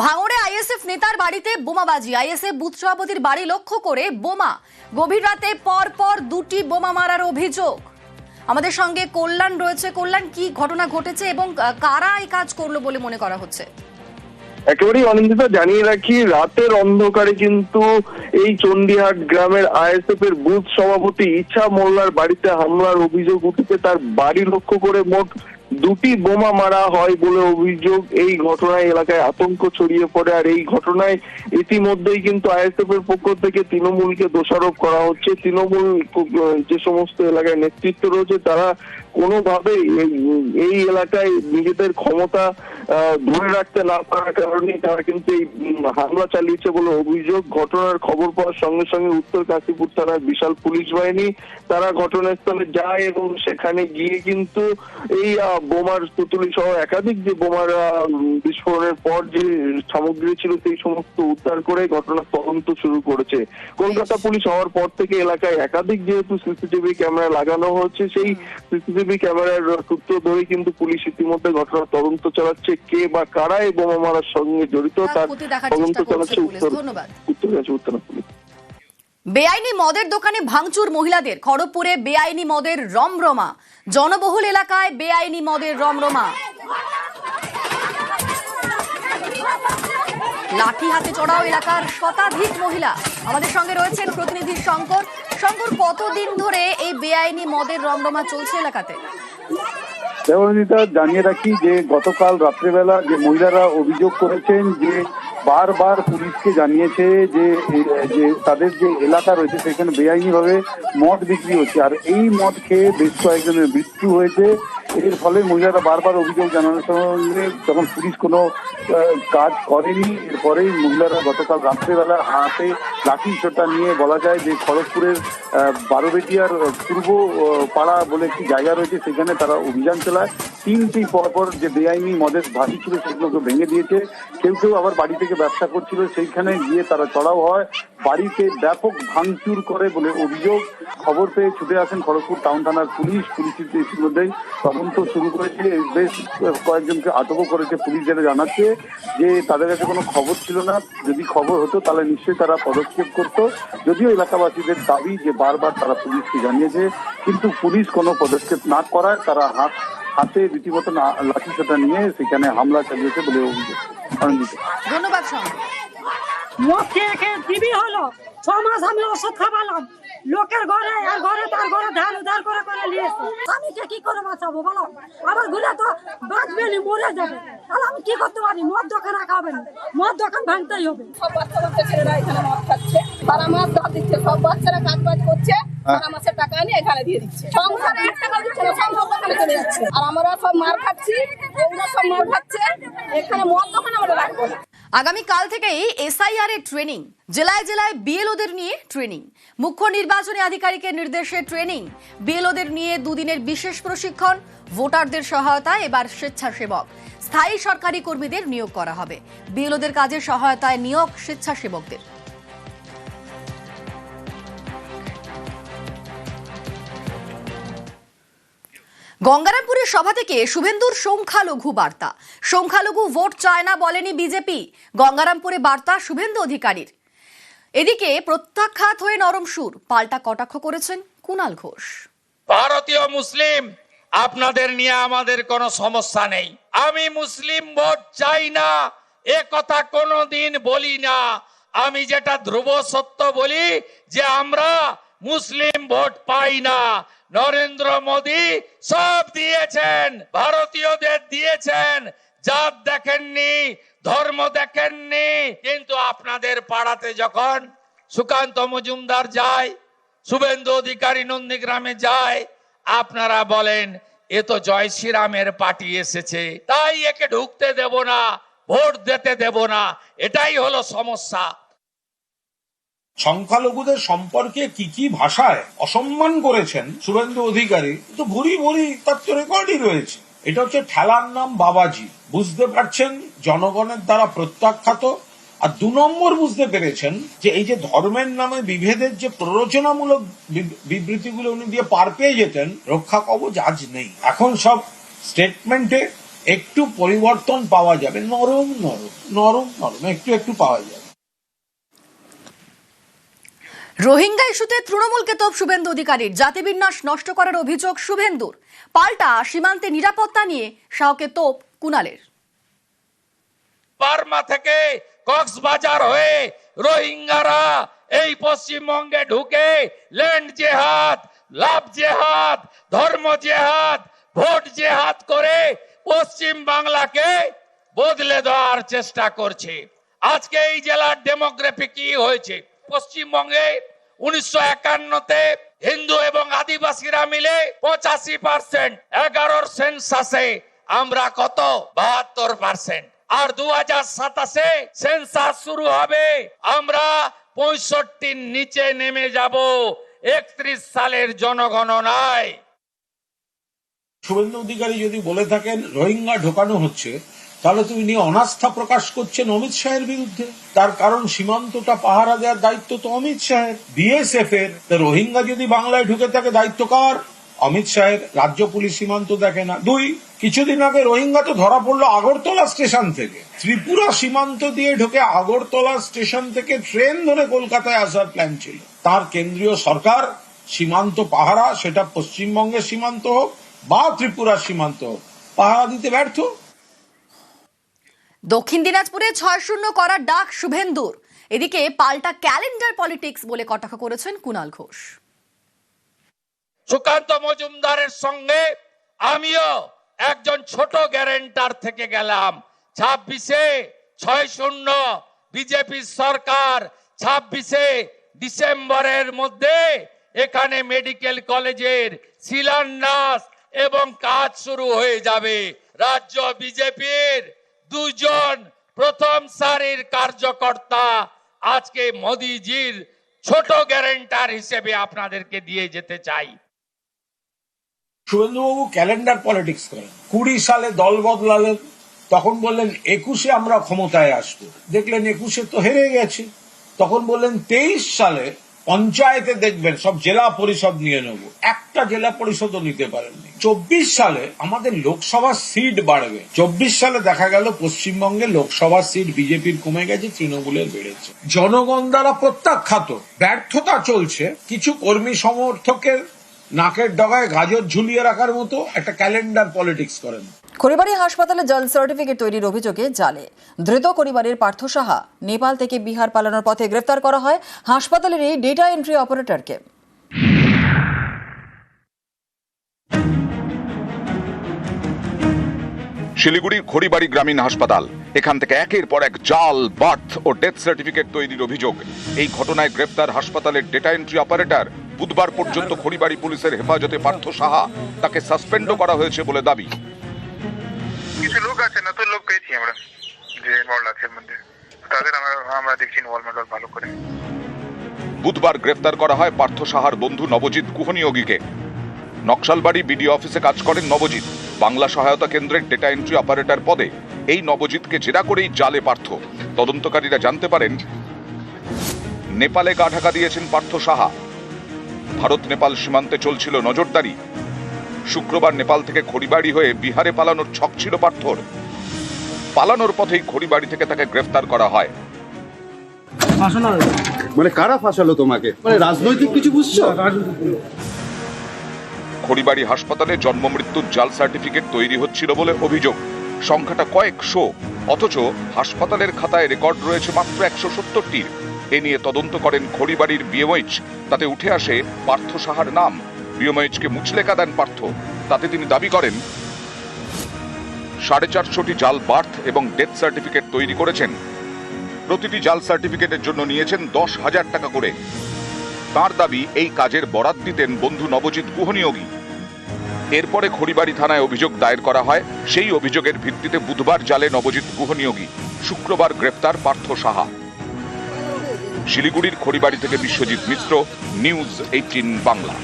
ভাঙড়ে আইএসএফ নেতার বাড়িতে বোমাবাজি। আইএসএফ বুথ সভাপতির বাড়ি লক্ষ্য করে বোমা। গভীর রাতে পর পর দুটি বোমা মারার অভিযোগ। আমাদের সঙ্গে কল্যাণ রয়েছে। কল্যাণ, কি ঘটনা ঘটেছে এবং কারা এই কাজ করল বলে মনে করা হচ্ছে? একেবারেই অনিন্দিতা জানিয়ে রাখি, রাতের অন্ধকারে কিন্তু এই চণ্ডীহাট গ্রামের আইএসএফ এর বুথ সভাপতি ইচ্ছা মোল্লার বাড়িতে হামলার অভিযোগ উঠেছে। তার বাড়ি লক্ষ্য করে মোট দুটি বোমা মারা হয় বলে অভিযোগ। এই ঘটনায় এলাকায় আতঙ্ক ছড়িয়ে পড়ে আর এই ঘটনায় ইতিমধ্যেই কিন্তু আইএসএফ এর পক্ষ থেকে তৃণমূলকে দোষারোপ করা হচ্ছে। তৃণমূল যে সমস্ত এলাকায় নেতৃত্ব রয়েছে, তারা কোনোভাবেই এই- এই এলাকায় নিজেদের ক্ষমতা ধরে রাখতে না পারার কারণে তারা কিন্তু এই হামলা চালিয়েছে বলে অভিযোগ। ঘটনার খবর পাওয়ার সঙ্গে সঙ্গে উত্তর কাশীপুর থানার বিশাল পুলিশ বাহিনী তারা ঘটনাস্থলে যায় এবং সেখানে গিয়ে কিন্তু এই বোমার পুতুলি সহ একাধিক যে বোমার বিস্ফোরণের পর যে সামগ্রী ছিল সেই সমস্ত উদ্ধার করে ঘটনার তদন্ত শুরু করেছে। কলকাতা পুলিশ হওয়ার পর থেকে এলাকায় একাধিক যেহেতু সিসিটিভি ক্যামেরা লাগানো হচ্ছে সেই সিসিটিভি ক্যামেরার সূত্র ধরে কিন্তু পুলিশ ইতিমধ্যে ঘটনার তদন্ত চালাচ্ছে কে বা কারা এই বোমা মারার সঙ্গে জড়িত তার তদন্ত চালাচ্ছে উত্তর। উত্তর কাশী পুলিশ। বেআইনি মদের দোকানে ভাঙচুর মহিলাদের খড়গপুরে বেআইনি মদের রমরমা। জনবহুল এলাকায় বেআইনি মদের রমরমা। লাঠি হাতে চড়াও এলাকার শতাধিক মহিলা। আমাদের সঙ্গে রয়েছেন প্রতিনিধি শঙ্কর। শঙ্কর, কতদিন ধরে এই বেআইনি মদের রমরমা চলছে এলাকাতে? দেবনীতা জানিয়ে রাখি যে গতকাল রাত্রেবেলা যে মহিলারা অভিযোগ করেছেন যে বারবার পুলিশকে জানিয়েছে যে যে তাদের যে এলাকা রয়েছে সেখানে বেআইনিভাবে মদ বিক্রি হচ্ছে। আর এই মদ খেয়ে বেশ কয়েকজনের মৃত্যু হয়েছে। এর ফলে মহিলারা বারবার অভিযোগ জানানোর সঙ্গে যখন পুলিশ কোনো কাজ করেনি, এরপরেই মহিলারা গতকাল রাত্রেবেলা হাতে লাঠি সোটা নিয়ে বলা যায় যে খড়গপুরের বারোবেটিয়ার পূর্ব পাড়া বলে একটি জায়গা রয়েছে, সেখানে তারা অভিযান চালায়। তিনটি পরপর যে বেআইনি মদের ভাসি ছিল সেগুলোকে ভেঙে দিয়েছে। কেউ কেউ আবার বাড়ি থেকে ব্যবসা করছিল, সেইখানে গিয়ে তারা চড়াও হয়। বাড়িতে ব্যাপক ভাঙচুর করে বলে অভিযোগ। খবর পেয়ে ছুটে আসেন খড়গপুর টাউন থানার পুলিশ। পুলিশ ইতিমধ্যেই তদন্ত শুরু করেছে বেশ কয়েকজনকে আটকও করেছে পুলিশ যেটা জানাচ্ছে যে তাদের কাছে কোনো খবর ছিল না। যদি খবর হতো তাহলে নিশ্চয়ই তারা পদক্ষেপ করত। যদিও এলাকাবাসীদের দাবি যে বারবার তারা পুলিশকে জানিয়েছে কিন্তু পুলিশ কোনো পদক্ষেপ না করায় তারা হাত হাতে রীতিমতো লাঠি লাঠিসোঁটা নিয়ে সেখানে হামলা চালিয়েছে বলে অভিযোগ ধন্যবাদ হলো। ছ মাস আমি ওষুধ খাওয়ালাম লোকের ঘরে আর ঘরে তার ঘরে ধান উধার করে করে নিয়েছে স্বামীকে কি করে বাঁচাবো বলো? আবার ঘুরে তো বাঁচবে নি মরে যাবে। তাহলে আমি কি করতে পারি? মদ দোকান রাখাবে না মদ দোকান ভাঙতেই হবে। সব বাচ্চা বাচ্চা ছেলেরা এখানে মদ খাচ্ছে। তারা মাছ ধর দিচ্ছে। সব বাচ্চারা কাজ বাজ করছে তারা মাছের টাকা নিয়ে এখানে দিয়ে দিচ্ছে। সংসারে এক টাকা দিচ্ছে না সব দোকানে চলে যাচ্ছে। আর আমরা সব মার খাচ্ছি সব মার খাচ্ছে। এখানে মদ দোকান আমরা রাখব না। আগামী কাল থেকেই এসআইআর এর ট্রেনিং জেলায় জেলায় বিএলওদের নিয়ে ট্রেনিং মুখ্য নির্বাচনী আধিকারিকের নির্দেশে ট্রেনিং বিএলওদের নিয়ে দুদিনের বিশেষ প্রশিক্ষণ, ভোটারদের সহায়তায় এবার স্বেচ্ছাসেবক। স্থায়ী সরকারি কর্মীদের নিয়োগ করা হবে। বিএলওদের কাজে সহায়তায় নিয়োগ স্বেচ্ছাসেবকদের। গঙ্গারামপুরের সভা থেকে শুভেন্দুর সংখ্যালঘু বার্তা। সংখ্যালঘু ভোট চায় না বলেনি বিজেপি। গঙ্গারামপুরে বার্তা শুভেন্দু অধিকারীর। এদিকে প্রত্যাখ্যাত হয়ে নরম সুর। পাল্টা কটাক্ষ করেছেন কুণাল ঘোষ। ভারতীয় মুসলিম, আপনাদের নিয়ে আমাদের কোনো সমস্যা নেই। আমি মুসলিম ভোট চাই না। এ কথা কোনোদিন বলি না। আমি যেটা ধ্রুব সত্য বলি যে আমরা মুসলিম ভোট পাই না। নরেন্দ্র মোদী সব দিয়েছেন, ভারতীয়দের দিয়েছেন। জাত দেখেননি, ধর্ম দেখেননি। কিন্তু আপনাদের পাড়াতে যখন সুকান্ত মজুমদার যায়, শুভেন্দু অধিকারী নন্দীগ্রামে যায়, আপনারা বলেন, এ তো জয় শ্রীরামের পার্টি এসেছে। তাই একে ঢুকতে দেব না, ভোট দিতে দেব না। এটাই হলো সমস্যা। সংখ্যালঘুদের সম্পর্কে কি কি ভাষায় অসম্মান করেছেন শুভেন্দু অধিকারী? তো ভুরি ভুরি, তার তো রেকর্ডই রয়েছে। এটা হচ্ছে ঠেলার নাম বাবাজি। বুঝতে পারছেন? জনগণের দ্বারা প্রত্যাখ্যাত। আর দু নম্বর বুঝতে পেরেছেন যে এই যে ধর্মের নামে বিভেদের যে প্ররোচনামূলক বিবৃতিগুলো উনি দিয়ে পার পেয়ে যেতেন, রক্ষা কবচ আজ নেই। এখন সব স্টেটমেন্টে একটু পরিবর্তন পাওয়া যাবে। নরম নরম নরম নরম, একটু একটু পাওয়া যাবে। রোহিঙ্গা ইস্যুতে তৃণমূলকে তোপ শুভেন্দু অধিকারীর। জাতিবিন্যাস নষ্ট করার অভিযোগ শুভেন্দুর। পাল্টা সীমান্তে নিরাপত্তা নিয়ে শাহকে তোপ কুনালের বার্মা থেকে কক্সবাজার হয়ে রোহিঙ্গারা এই পশ্চিমবঙ্গে ঢুকে ল্যান্ড জেহাদ, লাভ জেহাদ, ধর্ম জেহাদ, ভোট জেহাদ করে পশ্চিম বাংলাকে বদলে দেওয়ার চেষ্টা করছে। আজকে এই জেলার ডেমোগ্রাফি কি হয়েছে? পশ্চিমবঙ্গে উনিশশো একান্নতে হিন্দু এবং আদিবাসীরা মিলে পঁচাশি পার্সেন্ট এগারোর সেন্সাসে, আমরা কত? বাহাত্তর পার্সেন্ট। আর দু হাজার সাতাশে সেন্সাস শুরু হবে, আমরা পঁয়ষট্টির নিচে নেমে যাব। একত্রিশ সালের জনগণনায়। শুভেন্দু অধিকারী যদি বলে থাকেন, রোহিঙ্গা ঢোকানো হচ্ছে তাহলে তুমি নিয়ে অনাস্থা প্রকাশ করছেন অমিত শাহের বিরুদ্ধে। তার কারণ সীমান্তটা পাহারা দেওয়ার দায়িত্ব তো অমিত শাহের। বিএসএফ এর রোহিঙ্গা যদি বাংলায় ঢুকে থাকে, দায়িত্ব কার? অমিত শাহের। রাজ্য পুলিশ সীমান্ত দেখে না। দুই, কিছুদিন আগে রোহিঙ্গা তো ধরা পড়ল আগরতলা স্টেশন থেকে। ত্রিপুরা সীমান্ত দিয়ে ঢুকে আগরতলা স্টেশন থেকে ট্রেন ধরে কলকাতায় আসার প্ল্যান ছিল। তার কেন্দ্রীয় সরকার সীমান্ত পাহারা, সেটা পশ্চিমবঙ্গের সীমান্ত হোক বা ত্রিপুরার সীমান্ত হোক, পাহারা দিতে ব্যর্থ। দক্ষিণ দিনাজপুরে ছয় শূন্য করার ডাক শুভেন্দুর। এদিকে পাল্টা ক্যালেন্ডার পলিটিক্স বলে কটাক্ষ করেছেন কুনাল ঘোষ। সুকান্ত মজুমদারের সঙ্গে আমিও একজন ছোট গ্যারেন্টার থেকে গেলাম। ছাব্বিশে ছয় শূন্য বিজেপি সরকার, ছাব্বিশে ডিসেম্বরের মধ্যে এখানে মেডিকেল কলেজের শিলান্যাস এবং কাজ শুরু হয়ে যাবে। রাজ্য বিজেপির দুজন প্রথম সারির কার্যকর্তা আজকে মোদিজির ছোট গ্যারেন্টার হিসেবে আপনাদেরকে দিয়ে যেতে চাই। শুভেন্দুবাবু ক্যালেন্ডার পলিটিক্স করেন। কুড়ি সালে দল বদলালেন, তখন বললেন একুশে আমরা ক্ষমতায় আসব। দেখলেন একুশে তো হেরে গেছে। তখন বললেন তেইশ সালে পঞ্চায়েতে দেখবেন সব জেলা পরিষদ নিয়ে নেব। একটা জেলা পরিষদও নিতে পারেননি। চব্বিশ সালে আমাদের লোকসভা সিট বাড়বে। চব্বিশ সালে দেখা গেল পশ্চিমবঙ্গে লোকসভা সিট বিজেপির কমে গেছে, তৃণমূলের বেড়েছে। জনগণ দ্বারা প্রত্যাখ্যাত, ব্যর্থতা চলছে। কিছু কর্মী সমর্থকের নাকের ডগায় গাজর ঝুলিয়ে রাখার মতো একটা ক্যালেন্ডার পলিটিক্স করেন। খড়িবাড়ি হাসপাতালে জল সার্টিফিকেট তৈরির অভিযোগে জালে। ধৃত পরিবারের পার্থ সাহা নেপাল থেকে বিহার পালানোর পথে গ্রেফতার করা হয় হাসপাতালের এই ডেটা এন্ট্রি অপারেটরকে। শিলিগুড়ির খড়িবাড়ি গ্রামীণ হাসপাতাল। এখান থেকে একের পর এক জাল, বার্থ ও ডেথ সার্টিফিকেট তৈরির অভিযোগ। এই ঘটনায় গ্রেফতার হাসপাতালের ডেটা এন্ট্রি অপারেটর বুধবার পর্যন্ত খড়িবাড়ি পুলিশের হেফাজতে পার্থ সাহা তাকে সাসপেন্ডও করা হয়েছে বলে দাবি। কিছু লোক আছে, নতুন লোক পেয়েছি আমরা, যে ইনভলভ আছে মধ্যে। তাদের আমরা আমরা দেখছি ইনভলভমেন্ট ভালো করে। বুধবার গ্রেফতার করা হয় পার্থ সাহার বন্ধু নবজিৎ কুহনিয়োগীকে। নকশালবাড়ি বিডিও অফিসে কাজ করেন নবজিৎ। বাংলা সহায়তা কেন্দ্রের ডেটা এন্ট্রি অপারেটর পদে এই নবজিৎকে জেরা করেই জালে পার্থ। তদন্তকারীরা জানতে পারেন, নেপালে গা ঢাকা দিয়েছেন পার্থ সাহা। ভারত নেপাল সীমান্তে চলছিল নজরদারি। শুক্রবার নেপাল থেকে খড়িবাড়ি হয়ে বিহারে পালানোর ছক ছিল পার্থর পালানোর পথেই খড়িবাড়ি থেকে তাকে গ্রেফতার করা হয়। মানে কারা ফাঁসালো তোমাকে? মানে রাজনৈতিক কিছু বুঝছ? খড়িবাড়ি হাসপাতালে জন্ম মৃত্যুর জাল সার্টিফিকেট তৈরি হচ্ছিল বলে অভিযোগ। সংখ্যাটা কয়েকশো। অথচ হাসপাতালের খাতায় রেকর্ড রয়েছে মাত্র একশো সত্তরটির। এ নিয়ে তদন্ত করেন খড়িবাড়ির বিএমএইচ। তাতে উঠে আসে পার্থ সাহার নাম। বিএমএইচকে মুচলেকা দেন পার্থ। তাতে তিনি দাবি করেন, সাড়ে চারশোটি জাল বার্থ এবং ডেথ সার্টিফিকেট তৈরি করেছেন। প্রতিটি জাল সার্টিফিকেটের জন্য নিয়েছেন দশ হাজার টাকা করে। তার দাবি, এই কাজের বরাত দিতেন বন্ধু নবজিৎ গুহনিয়োগী এরপরে খড়িবাড়ি থানায় অভিযোগ দায়ের করা হয়, সেই অভিযোগের ভিত্তিতে বুধবার জালে নবজিৎ গুহনিয়োগী শুক্রবার গ্রেপ্তার পার্থ সাহা। শিলিগুড়ির খড়িবাড়ি থেকে বিশ্বজিৎ মিশ্র নিউজ এইটিন বাংলা।